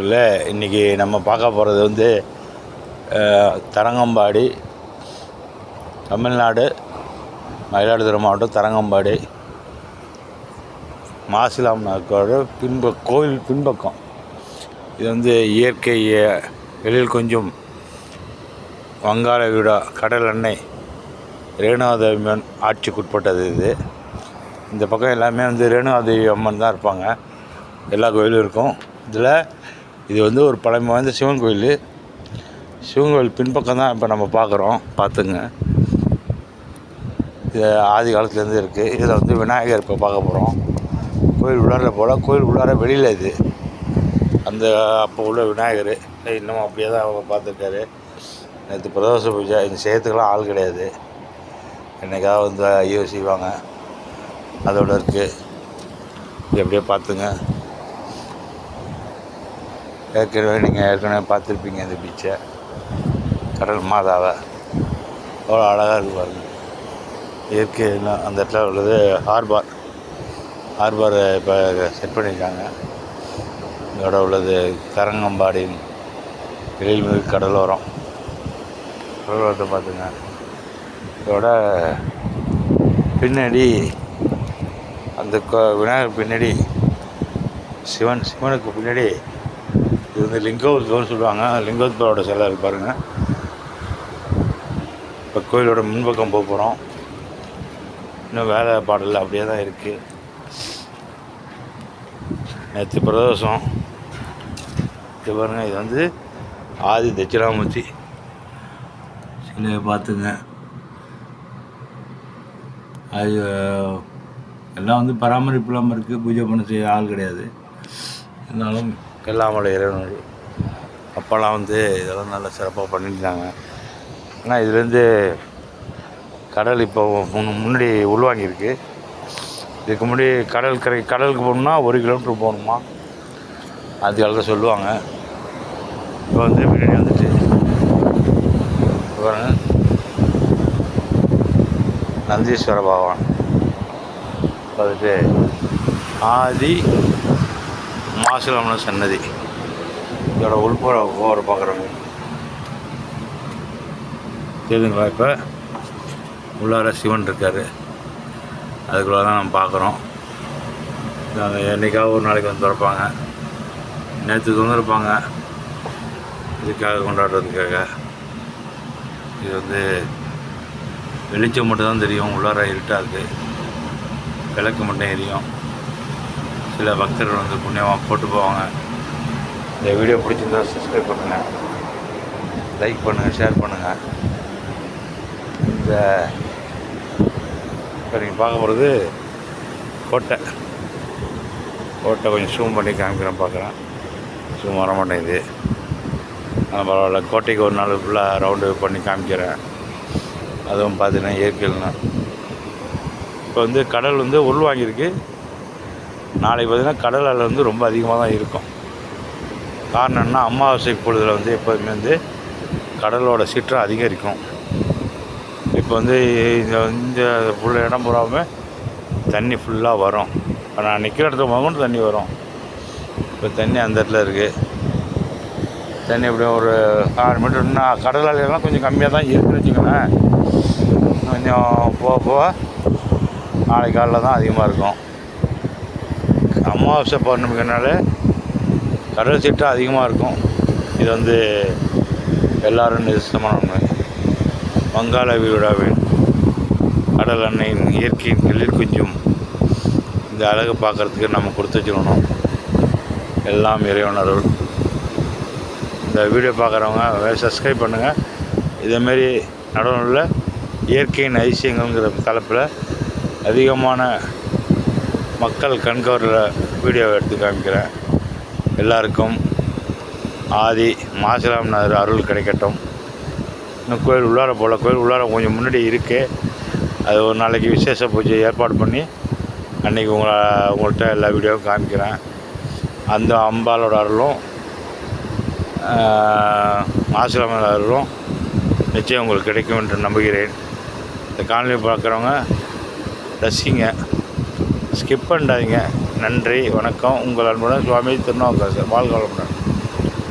இல்லை இன்றைக்கி நம்ம பார்க்க போகிறது வந்து தரங்கம்பாடி தமிழ்நாடு மயிலாடுதுறை மாவட்டம் தரங்கம்பாடி மாசிலாம் நாக்கோட பின்ப கோவில் பின்பக்கம். இது வந்து இயற்கை வெளியில் எழில் கொஞ்சம் வங்காள வீடா கடல் அன்னை ரேணுகாதேவி அம்மன் ஆட்சிக்குட்பட்டது இது. இந்த பக்கம் எல்லாமே வந்து ரேணுகாதேவி அம்மன் தான் இருப்பாங்க. எல்லா கோயிலும் இருக்கும். இதில் இது வந்து ஒரு பழமை வாய்ந்த சிவன் கோயில். சிவன் கோயில் பின்பக்கம் தான் இப்போ நம்ம பார்க்குறோம் பார்த்துங்க இது ஆதி காலத்துலேருந்து இருக்குது இதில் வந்து விநாயகர் இப்போ பார்க்க போகிறோம் கோயில் உள்ளார போல் கோயில் உள்ளார வெளியில் இது. அந்த அப்போ உள்ள விநாயகர். இன்னமும் அப்படியே தான் அவங்க பார்த்துருக்காரு. நேற்று பிரதோஷ பூஜை. இந்த செய்யறதுக்கெல்லாம் ஆள் கிடையாது. என்னைக்காவது வந்து ஐயோ செய்வாங்க. அதோட இருக்குது எப்படியோ அப்படியே பார்த்துங்க. ஏற்கனவே நீங்கள் ஏற்கனவே பார்த்துருப்பீங்க இந்த பீச்சை கடல் மாதாவை. அவ்வளோ அழகாக இருக்கு பாருங்கள் இயற்கை அந்த இடத்துல உள்ளது ஹார்பார் ஹார்பார் இப்போ செட் பண்ணியிருக்காங்க இதோட உள்ளது கரங்கம்பாடியின் எழில்மிகு கடலோரம். கடலோரத்தை பார்த்துங்க. இதோட பின்னாடி அந்த கோ- விநாயகர் பின்னாடி சிவன் சிவனுக்கு பின்னாடி இது வந்து லிங்கோத்பவம்னு சொல்லுவாங்க. லிங்கோத்பவோட சிலை இருக்கு இப்போ கோயிலோட முன்பக்கம் போக போகிறோம் இன்னும் வேலை பாடல் அப்படியே தான் இருக்குது நேற்று பிரதோஷம். இது பாருங்கள் இது வந்து ஆதி தட்சிணாமூர்த்தி. சிலையை பார்த்துங்க. அது எல்லாம் வந்து பராமரிப்பு இல்லாமல் இருக்குது பூஜை பண்ண செய்ய ஆள் கிடையாது. இருந்தாலும் எல்லாமலை இறைவனுடைய அப்போல்லாம் வந்து இதெல்லாம் நல்லா சிறப்பாக பண்ணியிருந்தாங்க ஆனால் இதுலேருந்து கடல் இப்போ முன் முன்னாடி உள்வாங்கியிருக்கு. இதுக்கு முன்னாடி கடல் கரை கடலுக்கு போகணுன்னா ஒரு கிலோமீட்டர் போகணுமா? அது காலத்தில் சொல்லுவாங்க. இப்போ வந்து பின்னாடி வந்துட்டு இப்போ நந்தீஸ்வர பகவான். வந்துட்டு ஆதி மாசிலாமன சன்னதி. இதோட உள்புற ஓர பார்க்குறோங்க. தெரியுதுங்களா இப்போ? உள்ளார சிவன் இருக்கார். அதுக்குள்ளே தான் நம்ம பார்க்குறோம். நாங்கள் என்றைக்காவது ஒரு நாளைக்கு வந்து திறப்பாங்க. நேற்று திறந்துருப்பாங்க இதுக்காக கொண்டாடுறதுக்காக. இது வந்து வெளிச்சம் மட்டும்தான் தெரியும். உள்ளார இருட்டாக இருக்குது. விளக்கு மட்டும் எரியும். சில பக்தர்கள் வந்து புண்ணியமாக போட்டு போவாங்க. இந்த வீடியோ பிடிச்சிருந்தா சப்ஸ்கிரைப் பண்ணுங்கள் லைக் பண்ணுங்கள் ஷேர் பண்ணுங்கள் இந்த இப்போ நீங்கள் பார்க்க போகிறது கோட்டை. கோட்டை கொஞ்சம் ஜூம் பண்ணி காமிக்கிறேன் பார்க்குறேன். ஜூம் வர மாட்டேங்குது. ஆனால் பரவாயில்ல. கோட்டைக்கு ஒரு நாள் ஃபுல்லாக ரவுண்டு பண்ணி காமிக்கிறேன். அதுவும் பார்த்தீங்கன்னா இயற்கையில்னா இப்போ வந்து கடல் வந்து உள்வாங்கியிருக்கு நாளைக்கு பார்த்திங்கன்னா கடல் அலை வந்து ரொம்ப அதிகமாக தான் இருக்கும். காரணம் அமாவாசை பொழுதில் வந்து எப்போதுமே வந்து கடலோட சீற்றம் அதிகரிக்கும். இப்போ வந்து இந்த இந்த ஃபுல் இடம் பூராவுமே தண்ணி ஃபுல்லாக வரும். இப்போ நான் நிற்கிற இடத்துல முதல் தண்ணி வரும். இப்போ தண்ணி அந்த இடத்துல இருக்குது தண்ணி எப்படியும் ஒரு ஆறு மீட்டர் இன்னும் கடல் அலையெல்லாம் கொஞ்சம் கம்மியாக தான் இருக்குன்னு வச்சுக்கோங்களேன். கொஞ்சம் போக போக நாளைக்கு காலைல தான் அதிகமாக இருக்கும். அமாவாசை பௌர்ணமிக்குனால கடல் சீற்றம் அதிகமாக இருக்கும். இது வந்து எல்லாரும் நிதர்சனமான ஒன்று வங்காள விழாவின் கடல் அன்னையின் இயற்கையின் கிளிர் குஞ்சும். இந்த அழகு பார்க்குறதுக்கு நம்ம கொடுத்து வச்சுக்கணும். எல்லாம் இறைவனர்கள் இந்த வீடியோ பார்க்குறவங்க சப்ஸ்கிரைப் பண்ணுங்கள் இதேமாரி நடுவில் இயற்கையின் ஐசியங்கள்ங்கிற தலைப்பில் அதிகமான மக்கள் கண்கவரில் வீடியோவை எடுத்து காமிக்கிறேன். எல்லாருக்கும் ஆதி மாசிலாமனார் அருள் கிடைக்கட்டும். இன்னும் கோயில் உள்ளார போகல கோயில் உள்ளார கொஞ்சம் முன்னாடி இருக்குது அது ஒரு நாளைக்கு விசேஷ பூஜை ஏற்பாடு பண்ணி அன்றைக்கி உங்களை உங்கள்கிட்ட எல்லா வீடியோவும் காமிக்கிறேன். அந்த அம்பாலோட அருளும் மாசிலாமனார் அருளும் நிச்சயம் உங்களுக்கு கிடைக்கும் என்று நம்புகிறேன். இந்த காணொலி பார்க்குறவங்க ரசிங்க. ஸ்கிப் பண்ணாதீங்க நன்றி வணக்கம். உங்கள் அன்புடன் சுவாமி திருநாவுக்கரசர். வாழ்க வளமுடன்.